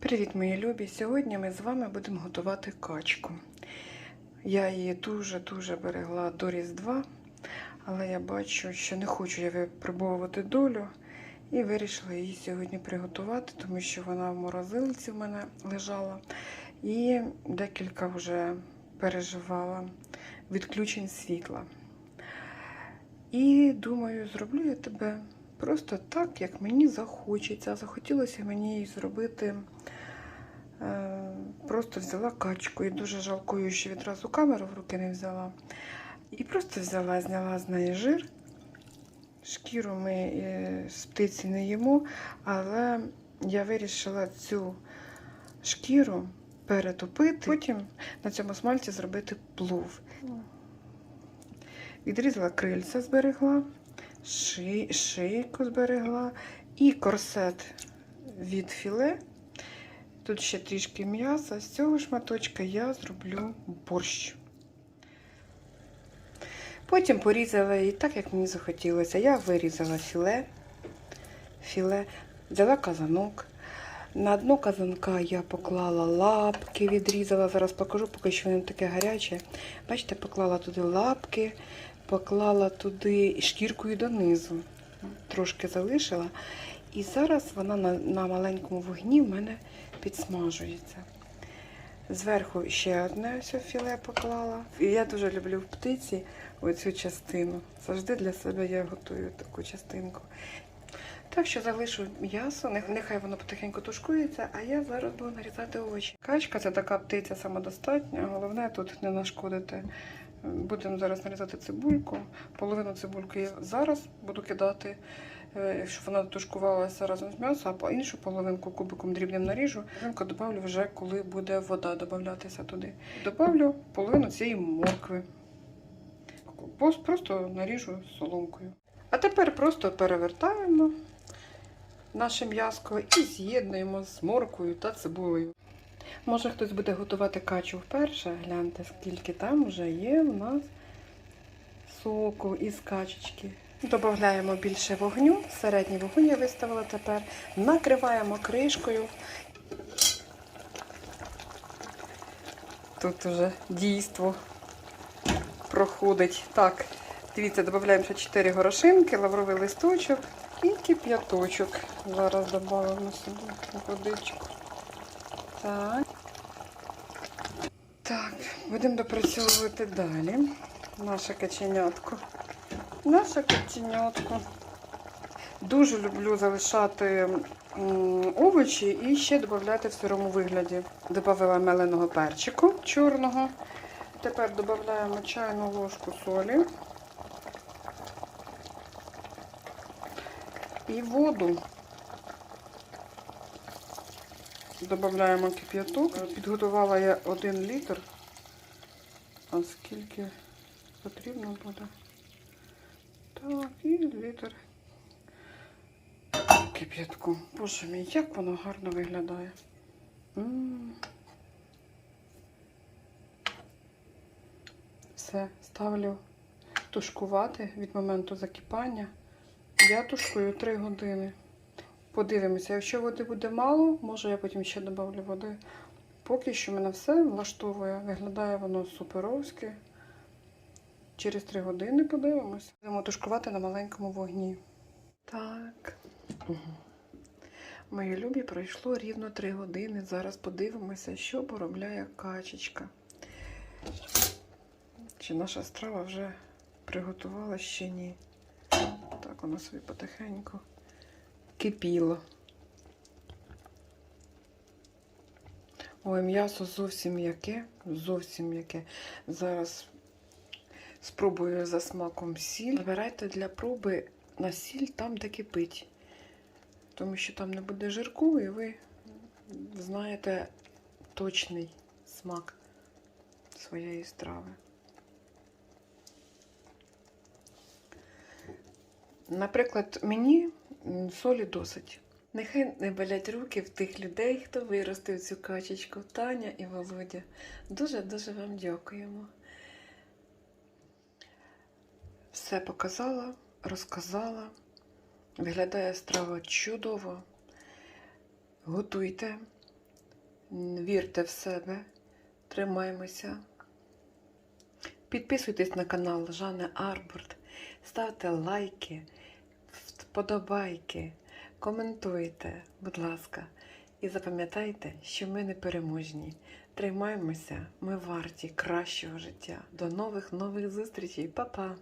Привіт, мої любі! Сьогодні ми з вами будемо готувати качку. Я її дуже-дуже берегла до Різдва, але я бачу, що не хочу я випробовувати долю і вирішила її сьогодні приготувати, тому що вона в морозилці в мене лежала і декілька вже переживала відключень світла. І думаю, зроблю я тебе просто так, як мені захочеться. Захотілося мені її зробити. Е, Просто взяла качку і дуже жалкую, що відразу камеру в руки не взяла. І просто взяла, зняла з неї жир. Шкіру ми е, з птиці не їмо, але я вирішила цю шкіру перетопити, потім на цьому смальці зробити плов. Відрізала крильця, зберегла, ши, шийку зберегла і корсет від філе. Тут ще трішки м'яса. З цього шматочка я зроблю борщ. Потім порізала її так, як мені захотілося. Я вирізала філе, філе, взяла казанок. На дно казанка я поклала лапки, відрізала. Зараз покажу, поки що воно таке гаряче. Бачите, поклала туди лапки, поклала туди шкіркою донизу. Трошки залишила. І зараз вона на, на маленькому вогні в мене підсмажується. Зверху ще одне філе поклала. І я дуже люблю в птиці оцю частину. Завжди для себе я готую таку частинку. Так що залишу м'ясо, нехай воно потихеньку тушкується, а я зараз буду нарізати овочі. Качка це така птиця самодостатня, головне тут не нашкодити. Будемо зараз нарізати цибульку. Половину цибульки я зараз буду кидати, щоб вона тушкувалася разом з м'ясом, а іншу половинку кубиком дрібним наріжу. Половинку добавлю вже, коли буде вода додаватися туди. Добавлю половину цієї моркви. Просто наріжу соломкою. А тепер просто перевертаємо наше м'яско і з'єднуємо з морквою та цибулею. Може хтось буде готувати качу вперше, гляньте, скільки там вже є у нас соку із качечки. Додаємо більше вогню, середній вогонь я виставила тепер. Накриваємо кришкою. Тут уже дійство проходить. Так, дивіться, додаємо ще 4 горошинки, лавровий листочок і кип'яточок. Зараз додамо сюди водичку. Так. Так, будемо допрацьовувати далі. Наше каченятко. Наше каченятко. Дуже люблю залишати овочі і ще додати в сирому вигляді. Добавила меленого перчику чорного. Тепер додаємо чайну ложку солі і воду. Додаємо кип'яток. Підготувала я один літр. А скільки потрібно буде? Літр кип'ятку. Боже мій, як воно гарно виглядає. Все, ставлю тушкувати від моменту закипання. Я тушкую 3 години. Подивимося, якщо води буде мало, може я потім ще додавлю води. Поки що мене все влаштовує. Виглядає воно суперовськи. Через 3 години подивимося. Будемо тушкувати на маленькому вогні. Так. Угу. Мої любі пройшло рівно 3 години. Зараз подивимося, що поробляє качечка. Чи наша страва вже приготувала ще ні. Так, вона собі потихеньку кипіло. Ой, м'ясо зовсім м'яке, зовсім м'яке. Зараз спробую за смаком сіль. Вибирайте для проби на сіль там, де кипить. Тому що там не буде жирку, і ви знаєте точний смак своєї страви. Наприклад, мені солі досить. Нехай не болять руки в тих людей, хто виростив цю качечку Таня і Володя. Дуже-дуже вам дякуємо. Все показала, розказала. Виглядає страва чудово. Готуйте, Вірте в себе, тримаймося. Підписуйтесь на канал Жанни Арборд, ставте лайки, вподобайки, коментуйте, будь ласка. І запам'ятайте, що ми не переможні. Тримаємося, ми варті кращого життя. До нових нових зустрічей, Па-па!